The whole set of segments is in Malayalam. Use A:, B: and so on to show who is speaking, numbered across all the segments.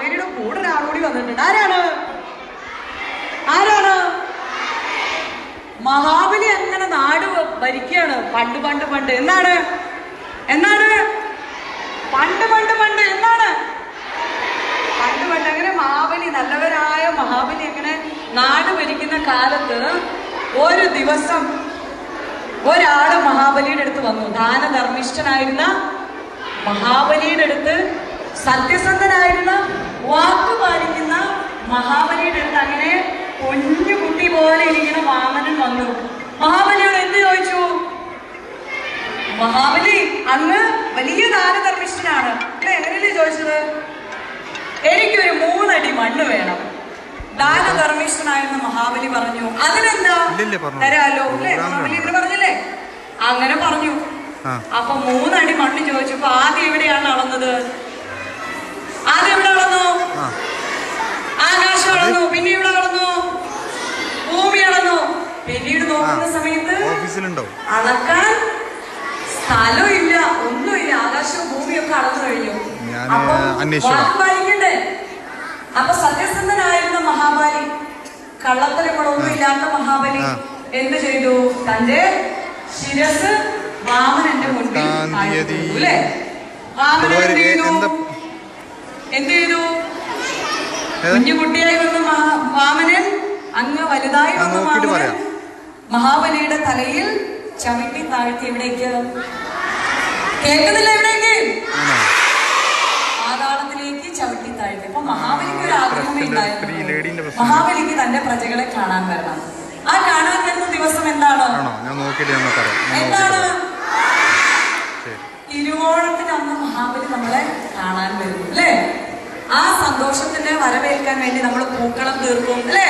A: മാവേലിയുടെ കൂടെ ഒരാളൂടി വന്നിട്ടുണ്ട്. ആരാണ്? ആരാണ്? മഹാബലി അങ്ങനെ നാട് ഭരിക്കുകയാണ്? പണ്ട് പണ്ട് പണ്ട്. എന്നാണ് എന്നാണ് പണ്ട് പണ്ട് പണ്ട്. എന്നാണ് പണ്ട് പണ്ട്. അങ്ങനെ മഹാബലി നല്ലവരായ മഹാബലി അങ്ങനെ നാട് ഭരിക്കുന്ന കാലത്ത് ഒരു ദിവസം ഒരാൾ മഹാബലിയുടെ അടുത്ത് വന്നു. ദാനധർമ്മിഷ്ഠനായിരുന്ന മഹാബലിയുടെ അടുത്ത് സത്യസന്ധനായിരുന്ന വാക്ക് പാലിക്കുന്ന മഹാബലിയുടെ അടുത്ത് അങ്ങനെ കുഞ്ഞു കുട്ടി പോലെ ഇരിക്കുന്ന വാമനൻ വന്നു മഹാബലിയോട് എന്ത് ചോദിച്ചു മഹാബലി അന്ന് വലിയ ദാനധർമ്മിഷ്ഠനാണ്. അല്ലെ എങ്ങനെയല്ലേ ചോദിച്ചത്? എനിക്കൊരു മൂന്നടി മണ്ണ് വേണം. ദാനധർമ്മിഷ്ഠനായിരുന്ന മഹാബലി പറഞ്ഞു. അതിനെന്താ. തരാലോ. അല്ലേ മഹാബലി. ഇവിടെ പറഞ്ഞില്ലേ? അങ്ങനെ പറഞ്ഞു. അപ്പൊ മൂന്നടി മണ്ണ് ചോദിച്ചപ്പോ ആദ്യം എവിടെയാണ് അളന്നത്? ആദ്യം എവിടെ അളന്നു? ആകാശം അളന്നു. പിന്നെ ഇവിടെ അളന്നു? ഭൂമി അളന്നു. പിന്നീട് നോക്കുന്ന സമയത്ത്
B: ഓഫീസിലുണ്ടാവും.
A: അളക്കാൻ സ്ഥലമില്ല ഒന്നുമില്ല ആകാശവും ഭൂമിയൊക്കെ അളന്നു കഴിഞ്ഞു.
B: ഞാൻ
A: അപ്പൊ സത്യസന്ധനായിരുന്ന മഹാബലി കള്ളത്തരങ്ങളൊന്നും ഇല്ലാത്ത മഹാബലി. എന്ത് ചെയ്തു? തന്റെ ശിരസ് വാമനന്റെ മുൻപിൽ അല്ലേ? വാമനൻ എന്ത് ചെയ്തു?
B: എന്താ
A: ചെയ്തു?
B: കുഞ്ഞുകുട്ടിയായി
A: കുഞ്ഞു കുട്ടിയായി വന്ന മഹാ- വാമനൻ അങ്ങ് വലുതായി വന്ന വാമനൻ മഹാബലിയുടെ തലയിൽ ചവിട്ടി താഴ്ത്തി എവിടേക്ക്? കേൾക്കുന്നില്ല എവിടേക്ക്? പാതാളത്തിലേക്ക് ചവിട്ടി താഴ്ത്തി. അപ്പൊ മഹാബലിക്ക് ഒരു ആഗ്രഹമേ ഉണ്ടായിരുന്നു. മഹാബലിക്ക് തന്റെ പ്രജകളെ കാണാൻ വരണം. ആ കാണാൻ വരുന്ന ദിവസം എന്താണ്? എന്താണ്? തിരുവോണത്തിന് അന്ന് മഹാബലി നമ്മളെ കാണാൻ വരും അല്ലേ? ആ സന്തോഷത്തിന്റെ വരവേൽക്കാൻ വേണ്ടി നമ്മൾ പൂക്കളം തീർക്കും അല്ലേ?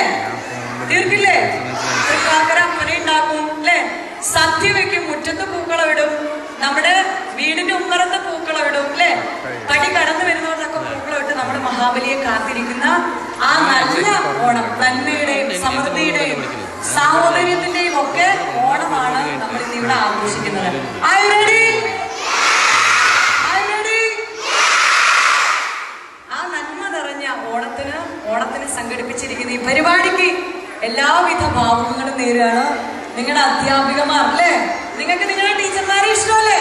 A: തീർക്കില്ലേ? തൃക്കാക്കര അല്ലേ? സദ്യ വെക്കും മുറ്റത്ത് പൂക്കളവിടും നമ്മുടെ വീടിന്റെ ഉമ്മറത്ത് പൂക്കളവിടും അല്ലേ? പടി കടന്നു വരുന്നവർക്കൊക്കെ പൂക്കളവിട്ട് നമ്മുടെ മഹാബലിയെ കാത്തിരിക്കുന്ന ആ നല്ല ഓണം. നന്മയുടെയും സമൃദ്ധിയുടെയും സാഹോദര്യത്തിന്റെയും ഒക്കെ ഓണമാണ് നമ്മൾ ഇന്ന് ഇവിടെ ആഘോഷിക്കുന്നത്. Already already? ആ നന്മ നിറഞ്ഞ ഓണത്തിന് ഓണത്തിന് സംഘടിപ്പിച്ചിരിക്കുന്ന ഈ പരിപാടിക്ക് എല്ലാവിധ ഭാവങ്ങളും നേരുകയാണ്. നിങ്ങളുടെ അധ്യാപികമാർ അല്ലേ? നിങ്ങൾക്ക് നിങ്ങളുടെ ടീച്ചർമാരെ ഇഷ്ടമല്ലേ?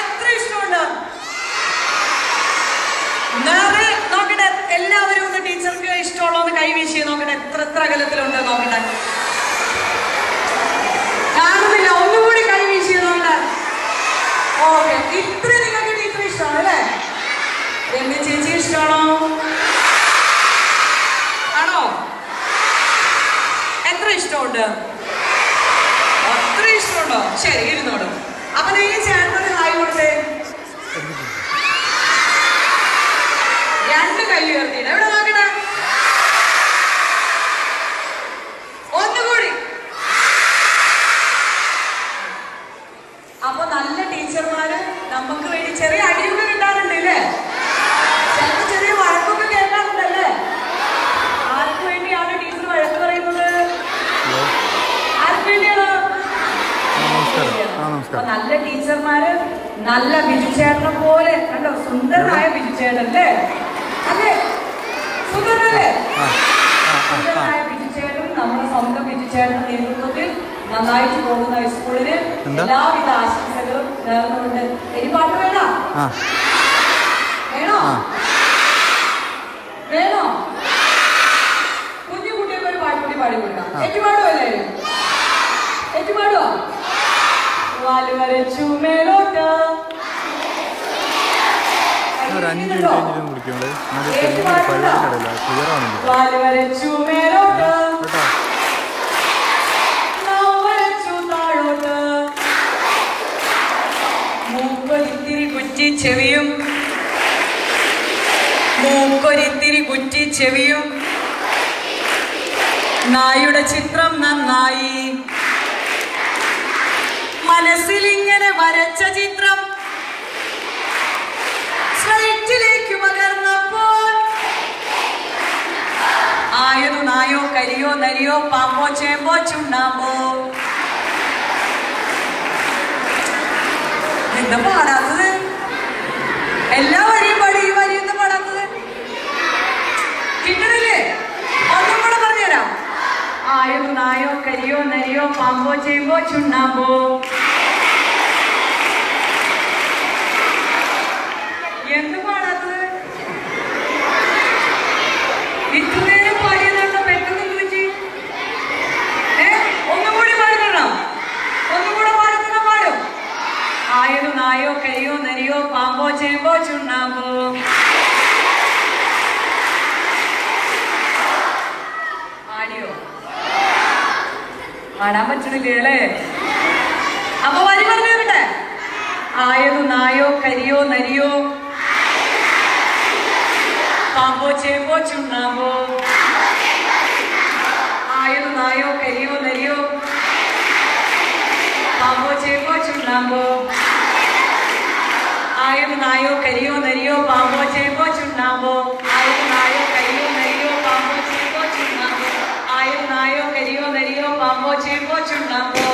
A: എത്ര ഇഷ്ടമുണ്ട്? നോക്കട്ടെ എല്ലാവരും ഒന്ന് ടീച്ചർക്ക് ഇഷ്ടമുള്ളോ എന്ന് കൈവീശി നോക്കട്ടെ എത്ര എത്ര അകലത്തിലുണ്ട് നോക്കട്ടെ. ഇഷ്ടമുണ്ട്? അത്ര ഇഷ്ടമുണ്ടോ? ശരി ഇരുന്നോളൂ. നല്ല ബിജുചേട്ടനെ പോലെ കണ്ടോ? സുന്ദരനായ ബിജുചേട്ടൻ അല്ലേ അല്ലേ? സുന്ദരനല്ലേ? സുന്ദരനായ ബിജുചേട്ടൻ നമ്മുടെ സ്വന്തം ബിജുചേട്ടന്റെ നേതൃത്വത്തിൽ നന്നായിട്ട് പോകുന്ന ഹൈസ്കൂളിന്
B: എന്താ?
A: എല്ലാവിധ ആശംസകളും നേർന്നുകൊണ്ട്. ഇനി പാട്ട് വേണ?
B: വേണോ.
A: വേണോ? കുഞ്ഞു കുട്ടികൾ ഒരു പാട്ട് കൂടി പാടി കൊടുക്കാം ഏറ്റുപാടോ അല്ലേ ഏറ്റുപാടോ വാൽ വരച്ചു മേലോട്ട്
B: ഒരു അഞ്ച് മിനിറ്റ് ക്ലിയർ കേട്ടോ?
A: മൂക്കൊരിത്തിരി കുറ്റി ചെവിയും. മൂക്കൊരിത്തിരി കുറ്റി ചെവിയും. നായുടെ ചിത്രം നന്നായി. മനസ്സിലിങ്ങനെ വരച്ച ചിത്രം. നായ കരിയോ നരിയോ പാമ്പോ ചേമ്പോ ചുണ്ണാമ്പോ. എന്താ പാടാത്തത്? എല്ലാ വഴിയും പാടി ഈ വരി എന്താ പാടാത്തത്? കിട്ടണില്ലേ? ഒന്നും കൂടെ പറഞ്ഞുതരാം. ആയോ നായോ കരിയോ നരിയോ പാമ്പോ ചേമ്പോ ചുണ്ണാമ്പോ എന്ത് പാടാത്തത് ഇത്രനേരം പാടിയതാണോ പെട്ടെന്ന് ചോദിച്ചു ഏ ഒന്നും കൂടി പാടുന്നോ ഒന്നും കൂടെ പാടുന്ന പാടും ആയോ നായോ കരിയോ നരിയോ പാമ്പോ ചേമ്പോ ചുണ്ണാമ്പോ പാടിയോ പാടാൻ പറ്റണില്ലേ അപ്പൊ വരി പറഞ്ഞു തരട്ടെ ആയത് നായോ കരിയോ നരിയോ? പാമ്പോ ചേമ്പോ ചുണ്ണാമ്പോ? ആയത് നായോ കരിയോ നരിയോ? പാമ്പോ ചേമ്പോ ചുണ്ണാമ്പോ? ആയത് നായോ കരിയോ നരിയോ? പാമ്പോ ചേമ്പോ ചുണ്ണാമ്പോ ആയത് നായോ കരിയോ നരിയോ പാമ്പോ ചേമ്പോ ചുണ്ണാമ്പോ ആയത് നായോ കരിയോ നരിയോ പാമ്പോ ചേമ്പോ ചുണ്ണാമ്പോ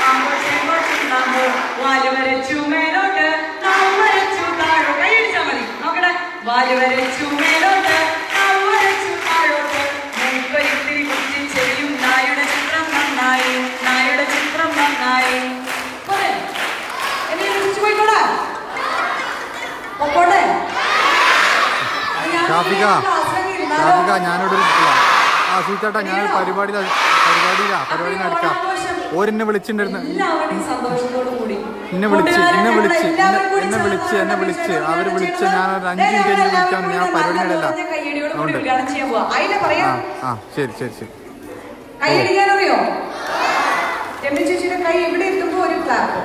A: പാമ്പോ ചേമ്പോ ചുണ്ണാമ്പോ വാൽ വരച്ചു മേലോട്ട് നാവ് വരച്ചു താഴോ കൈയടിച്ചാ മതി. നോക്കട്ടെ. വാൽ വരച്ചു മേലോട്ട് വരച്ചു താഴോട്ട്. മൂക്കൊരിത്തിരി കുത്തി ചെയ്യും നായുടെ ചിത്രം നന്നായി നായുടെ ചിത്രം നന്നായി? എന്നെ പൊക്കോട്ടെ.
B: ഷാഫിക? ഷാഫിക ഞാനിവിടെ ഒരു ഇല്ല. ആ സൂചേട്ടാ ഞാൻ പരിപാടി പരിപാടിയിലാ പരിപാടി നടക്കാം ഓരെന്നെ വിളിച്ചിട്ടുണ്ടായിരുന്നു എന്നെ വിളിച്ച് എന്നെ വിളിച്ച് എന്നെ വിളിച്ച് എന്നെ വിളിച്ച്. ഞാൻ ഒരു അഞ്ച് മിനിറ്റ് കഴിഞ്ഞ് വിളിക്കാൻ ഞാൻ
A: പരിപാടി അതിനെ
B: ആ ശരി ശരി ശരി.
A: ഒരു ക്ലാപ്പ്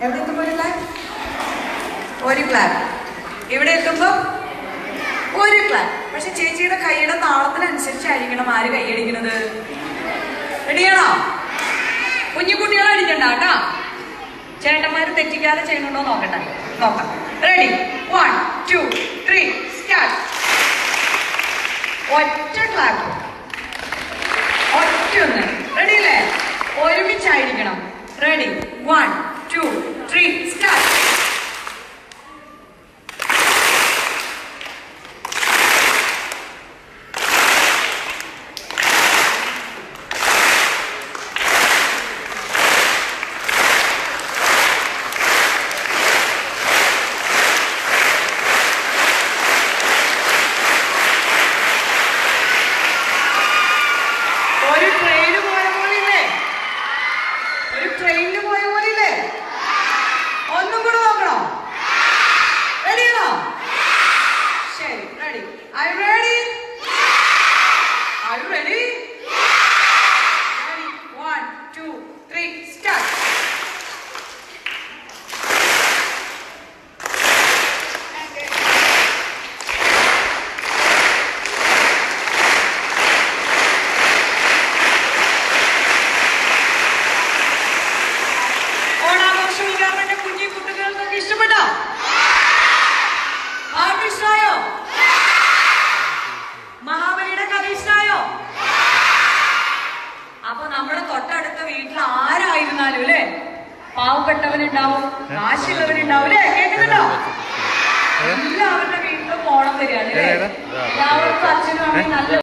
A: എവിടെ എത്തുമ്പോ ഒരു ക്ലാപ്പ് ഒരു ക്ലാപ്പ് ഇവിടെ എത്തുമ്പോ ഒരു പക്ഷെ ചേച്ചിയുടെ കൈയുടെ താളത്തിനനുസരിച്ചായിരിക്കണം ആര് കൈയടിക്കുന്നത്. റെഡിയാണോ? കുഞ്ഞു കുട്ടികളെ അടിക്കണ്ട കേട്ടാ. ചേട്ടന്മാർ തെറ്റിക്കാതെ ചെയ്യണുണ്ടോ നോക്കട്ടെ. നോക്കാം. Ready one two three start ഒറ്റ ക്ലാപ്പ് ഒന്ന്. റെഡി അല്ലേ? ഒരുമിച്ചായിരിക്കണം. Ready one two three start